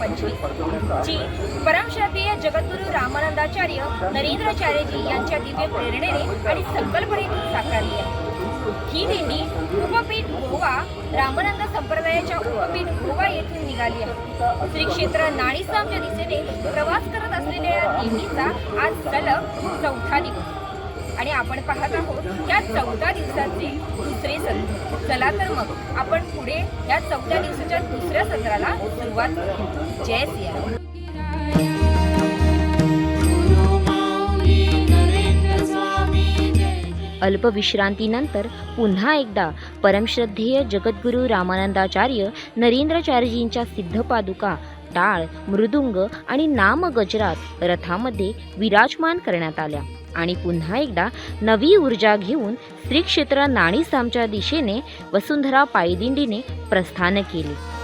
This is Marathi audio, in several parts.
पंचवीस. जी परमश्रद्धेय जगद्गुरू रामानंदाचार्य नरेंद्राचार्यजी यांच्या दिव्य प्रेरणेने आणि संकल्पनेतून साकारली आहे. ही दिंडी उपपीठ गोवा रामानंद संप्रदायाच्या उपपीठ गोवा येथून निघाली आहे. श्री क्षेत्र नाणीसामच्या दिशेने प्रवास करत असलेल्या या दिंडीचा आज सलग चौथा दिवस. आणि आपण पाहत आहोत या चौदा दिवसाची दुसरी सत्र चला तर मग आपण पुढे या चौदा दिवसाच्या दुसऱ्या सत्राला सुरुवात करू जय सिया. अल्पविश्रांतीनंतर पुन्हा एकदा परमश्रद्धेय जगद्गुरू रामानंदाचार्य नरेंद्राचार्यजींच्या सिद्धपादुका टाळ मृदुंग आणि नामगजरात रथामध्ये विराजमान करण्यात आल्या. आणि पुन्हा एकदा नवी ऊर्जा घेऊन श्री क्षेत्र नाणीसामच्या दिशेने वसुंधरा पायदिंडीने प्रस्थान केले.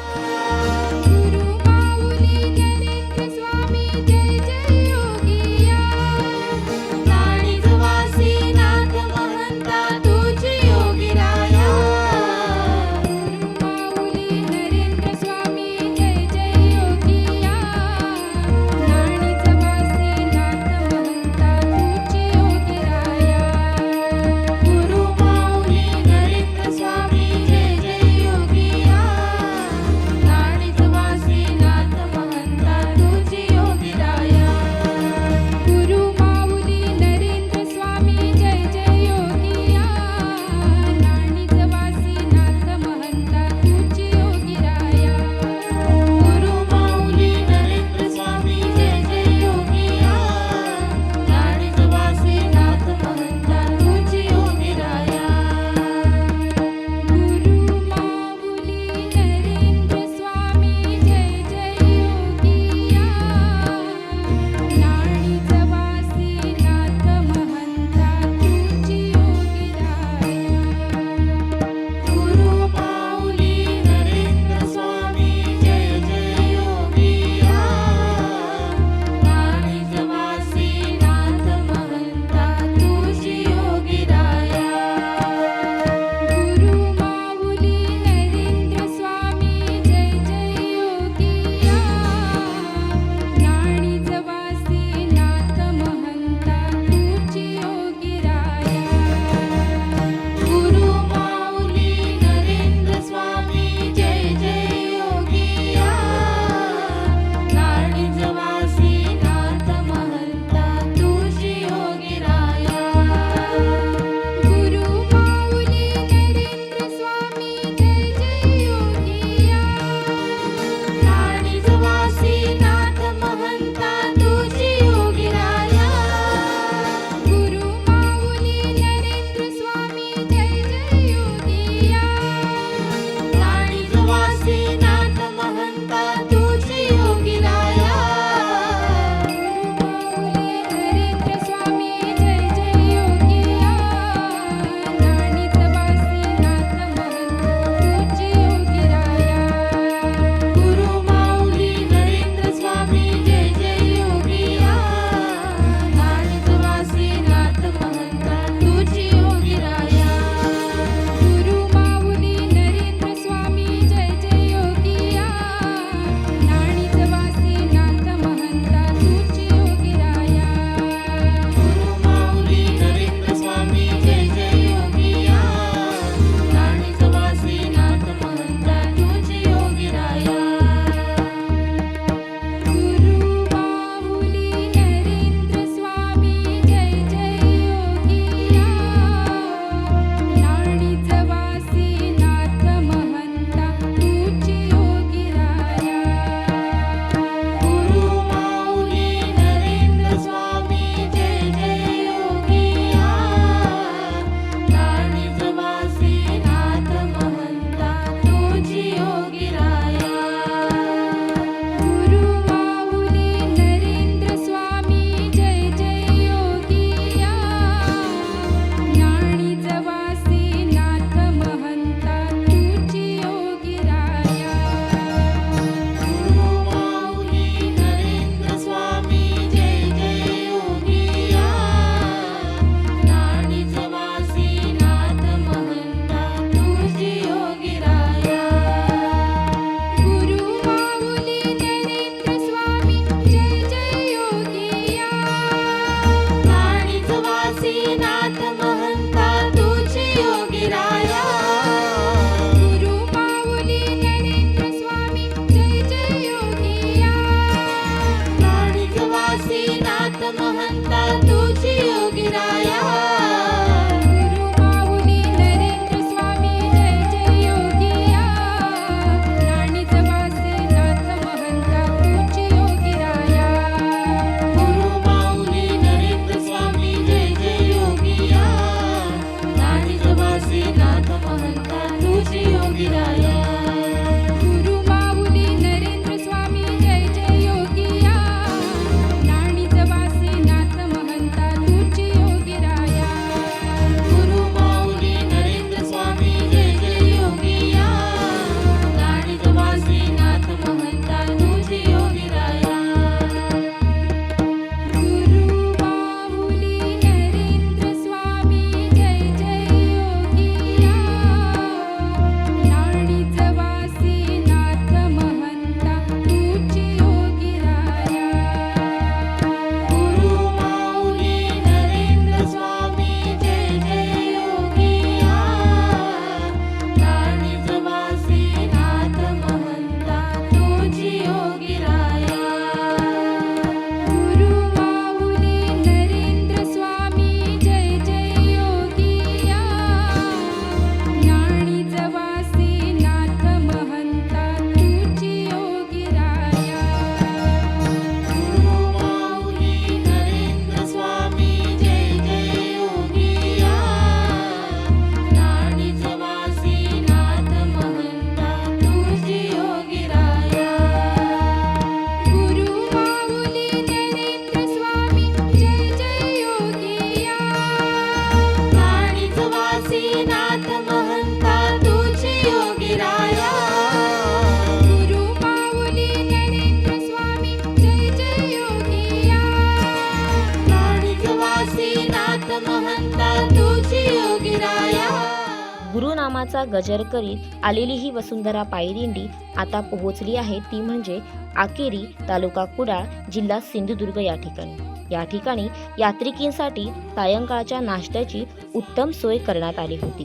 गुरुनामाचा गजर करीत आलेली ही वसुंधरा पायरिंडी आता पोहोचली आहे. ती म्हणजे आकेरी तालुका कुडाळ जिल्हा सिंधुदुर्ग या ठिकाणी. या ठिकाणी यात्रिकींसाठी सायंकाळच्या नाश्त्याची उत्तम सोय करण्यात आली होती.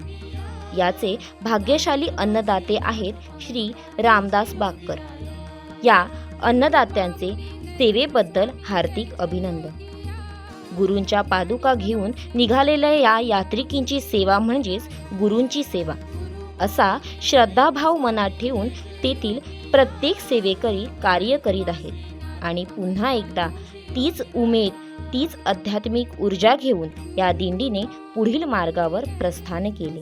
याचे भाग्यशाली अन्नदाते आहेत श्री रामदास बागकर. या अन्नदात्यांचे सेवेबद्दल हार्दिक अभिनंदन. गुरूंच्या पादुका घेऊन निघालेल्या या यात्रिकींची सेवा म्हणजेच गुरूंची सेवा. असा श्रद्धाभाव मनात ठेवून तेथील प्रत्येक सेवेकरी कार्य करीत आहेत. आणि पुन्हा एकदा तीच उमेद तीच आध्यात्मिक ऊर्जा घेऊन या दिंडीने पुढील मार्गावर प्रस्थान केले.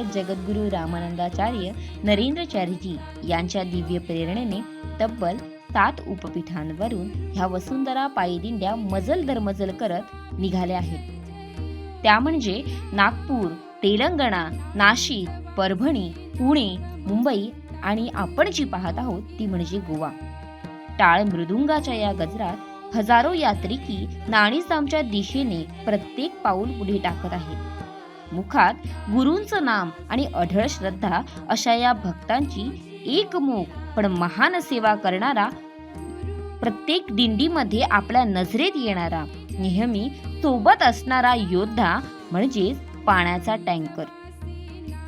परमश्रद्धेय जगद्गुरू रामानंदाचार्य नरेंद्रचार्यजी यांच्या दिव्य प्रेरणेने तब्बल सात उपपीठांवरून ह्या वसुंधरा पायी दिंड्या मजल दरमजल करत निघाल्या आहेत. त्या म्हणजे नागपूर तेलंगणा नाशिक परभणी पुणे मुंबई आणि आपण जी पाहत आहोत ती म्हणजे गोवा. टाळ मृदुंगाच्या या गजरात हजारो यात्रिकी नाणीसामच्या दिशेने प्रत्येक पाऊल पुढे टाकत आहेत. मुखात गुरूंचं नाम आणि अढळ श्रद्धा अशा या भक्तांची एकमुख पण महान सेवा करणारा प्रत्येक दिंडीमध्ये आपल्या नजरेत येणारा नेहमी सोबत असणारा योद्धा म्हणजेच पाण्याचा टँकर.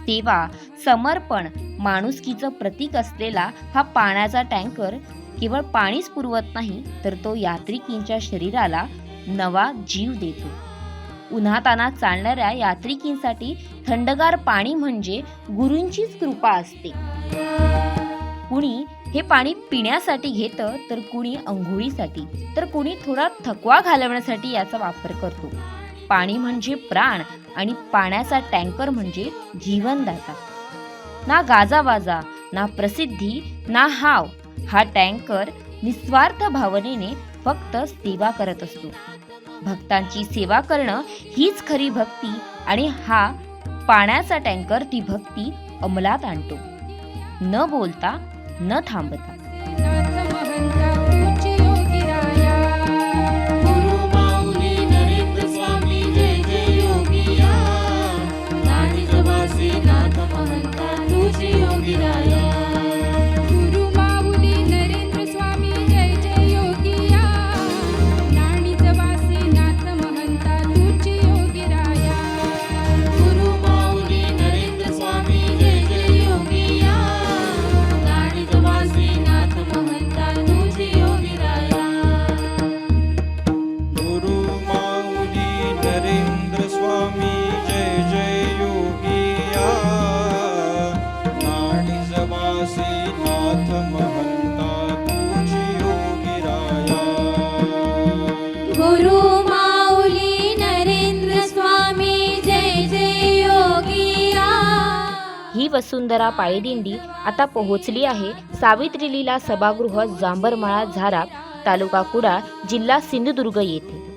तेव्हा समर्पण माणुसकीचं प्रतीक असलेला हा पाण्याचा टँकर केवळ पाणीच पुरवत नाही तर तो यात्रिकींच्या शरीराला नवा जीव देतो. उन्हातानात चालणाऱ्या यात्रिकींसाठी थंडगार पाणी म्हणजे गुरूंचीच कृपा असते. कुणी हे पाणी पिण्यासाठी घेतं तर कुणी अंघोळीसाठी. तर कुणी थोडा थकवा घालवण्यासाठी याचा वापर करतो. पाणी म्हणजे प्राण आणि पाण्याचा टँकर म्हणजे जीवनदाता. ना गाजावाजा ना प्रसिद्धी ना हाव. हा टँकर निस्वार्थ भावनेने फक्त सेवा करत असतो. भक्तांची सेवा करणं हीच खरी भक्ती आणि हा पाण्याचा टँकर ती भक्ती अंमलात आणतो. न बोलता न थांबता. वसुंधरा पायदिंडी आता पोहोचली आहे. सावित्री लीला सभागृह जांभरमाळा झारा तालुका कुडाळ जिल्हा सिंधुदुर्ग येथे.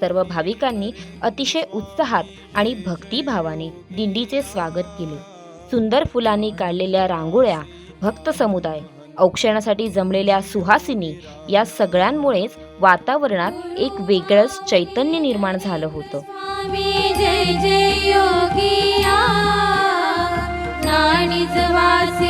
सर्व भाविकांनी अतिशय उत्साहात आणि भक्तिभावाने दिंडीचे स्वागत केले. सुंदर फुलांनी काढलेल्या रांगोळ्या भक्त समुदाय औक्षणासाठी जमलेल्या सुहासिनी या सगळ्यांमुळेच वातावरणात एक वेगळंच चैतन्य निर्माण झालं होतं. प्राणिजवासे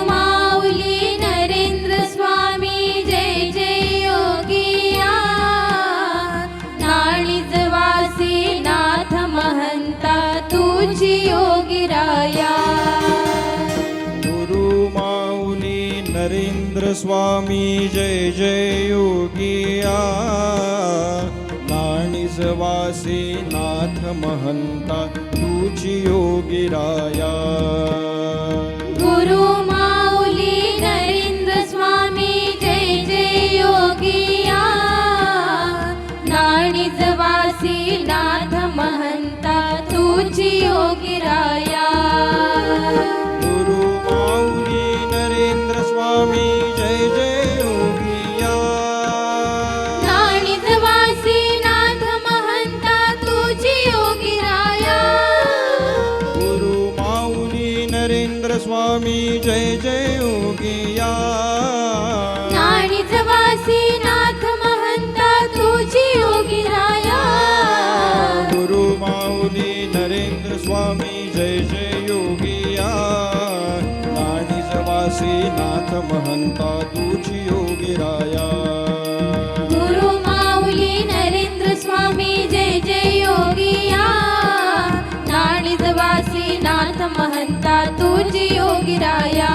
योगिराया गुरु माऊली नरेंद्र स्वामी जय जय योगिया। नाणीज जवासी नाथ महंता तुझी योगिराया गुरु माऊली नरेंद्र स्वामी जय जय योगिया। नाणिजवासी नाथ महंता तुझी योगिराया महंता तुझी योगिराया। गुरु माऊली नरेंद्र स्वामी जय जय योगिया। नाणिजवासी नाथ महंता तुझी योगिराया।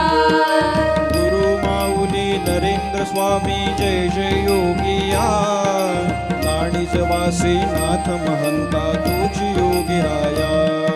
गुरु माऊली नरेंद्र स्वामी जय जय योगिया। नाणीजवासी नाथ महंता तुझी योगिराया। गुरु माऊली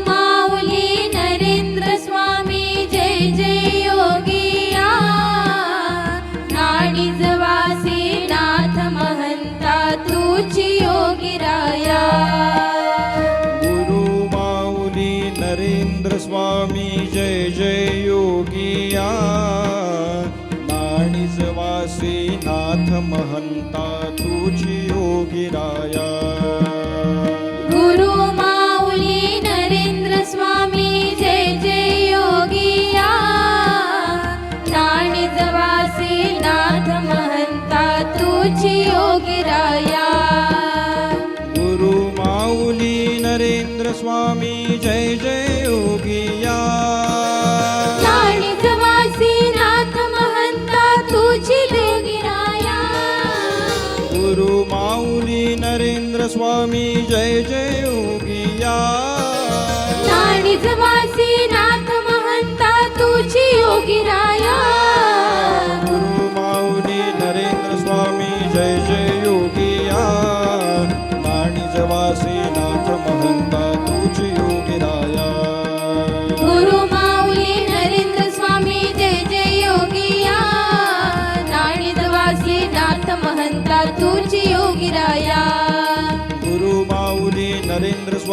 स्वामी जय जय योगिया नाणिजवासी नाथ महंता तुझी योगिरा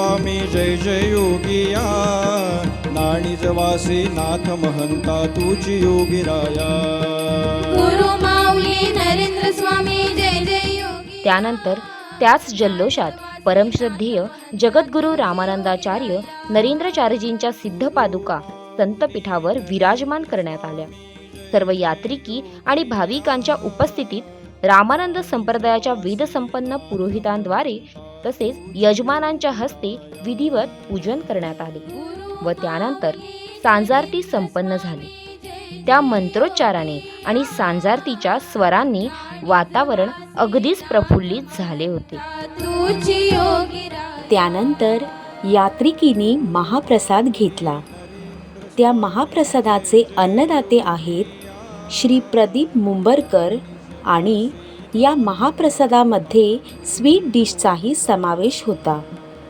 स्वामी जय जय योगिया नाणीजवासी नाथ महंता तुझी योगिराया गुरु माऊली नरेंद्र स्वामी जय जय योगी त्यानंतर त्याच जल्लोषात परमश्रद्धेय जगद्गुरू रामानंदाचार्य नरेंद्रचार्यजींच्या सिद्ध पादुका संतपीठावर विराजमान करण्यात आल्या. सर्व यात्रिकी आणि भाविकांच्या उपस्थितीत रामानंद संप्रदायाच्या वेदसंपन्न पुरोहितांद्वारे तसेच यजमानांच्या हस्ते विधिवत पूजन करण्यात आले व त्यानंतर सांजारती संपन्न झाली. त्या मंत्रोच्चाराने आणि सांजारतीच्या स्वरांनी वातावरण अगदीच प्रफुल्लित झाले होते. त्यानंतर यात्रिकीने महाप्रसाद घेतला. त्या महाप्रसादाचे अन्नदाते आहेत श्री प्रदीप मुंबरकर आणि या महाप्रसादामध्ये स्वीट डिशचाही समावेश होता.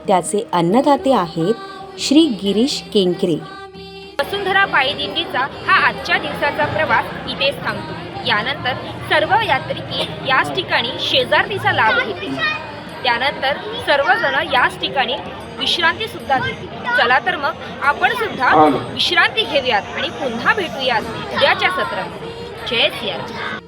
त्याचे अन्नदाते आहेत श्री गिरीश केंकरे. वसुंधरा पायी दिंडीचा हा आजच्या दिवसाचा प्रवास इथेच थांबतो. यानंतर सर्व यात्रिकी याच ठिकाणी शेजारणीचा लाभ घेतील. त्यानंतर सर्वजण याच ठिकाणी विश्रांती सुद्धा घेतील. चला तर मग आपण सुद्धा विश्रांती घेऊयात आणि पुन्हा भेटूयात उद्याच्या सत्रात. जय सियाराम.